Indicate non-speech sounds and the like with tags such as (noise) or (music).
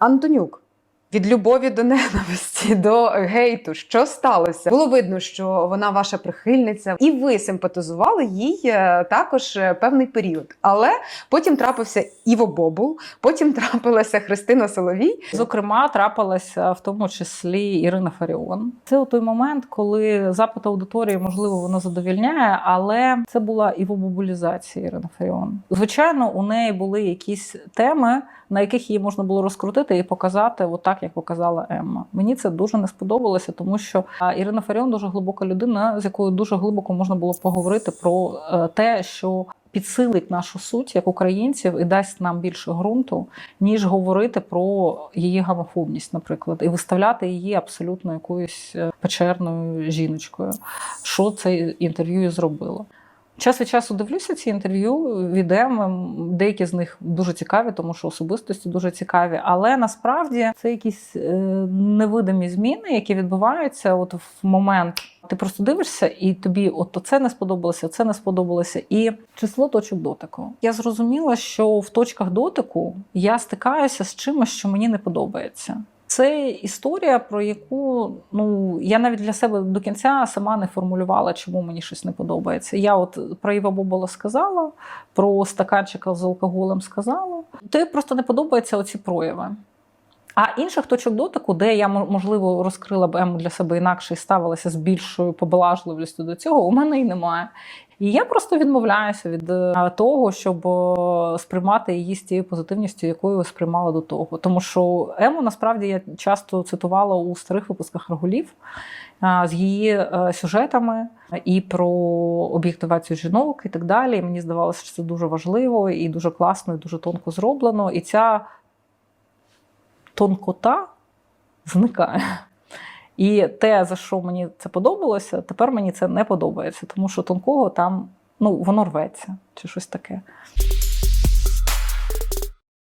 Антонюк. Від любові до ненависті, (laughs) до гейту, що сталося? Було видно, що вона ваша прихильниця, і ви симпатизували їй е, також е, певний період. Але потім трапився Іво Бобул, потім (laughs) трапилася Христина Соловій. Зокрема, трапилася в тому числі Ірина Фаріон. Це той момент, коли запит аудиторії, можливо, воно задовільняє, але це була і вобобулізація Ірини Фаріон. Звичайно, у неї були якісь теми, на яких її можна було розкрутити і показати, отак, як показала Емма. Мені це дуже не сподобалося, тому що Ірина Фаріон дуже глибока людина, з якою дуже глибоко можна було поговорити про е, те, що. Підсилить нашу суть як українців і дасть нам більше ґрунту, ніж говорити про її гомофобність, наприклад, і виставляти її абсолютно якоюсь е, печерною жіночкою. Що це інтерв'ю і зробило. Час від часу дивлюся ці інтерв'ю від Еми. Деякі з них дуже цікаві, тому що особистості дуже цікаві. Але насправді це якісь е, невидимі зміни, які відбуваються от в момент. Ти просто дивишся, і тобі от це не сподобалося, це не сподобалося. І число точок дотику. Я зрозуміла, що в точках дотику я стикаюся з чимось, що мені не подобається. Це історія, про яку ну я навіть для себе до кінця сама не формулювала, чому мені щось не подобається. Я от про Іва Бобола сказала, про стаканчика з алкоголем сказала. Ти просто не подобаються оці прояви. А інших точок дотику, де я можливо розкрила б ему для себе інакше і ставилася з більшою поблажливістю до цього, у мене і немає. І я просто відмовляюся від е, того, щоб е, сприймати її з тією позитивністю, якою сприймала до того. Тому що Ему насправді я часто цитувала у старих випусках Рагулів е, з її сюжетами і про об'єктивацію жінок і так далі. І мені здавалося, що це дуже важливо і дуже класно, і дуже тонко зроблено. І ця тонкота зникає. І те, за що мені це подобалося, тепер мені це не подобається, тому що тонкого там ну, воно рветься чи щось таке.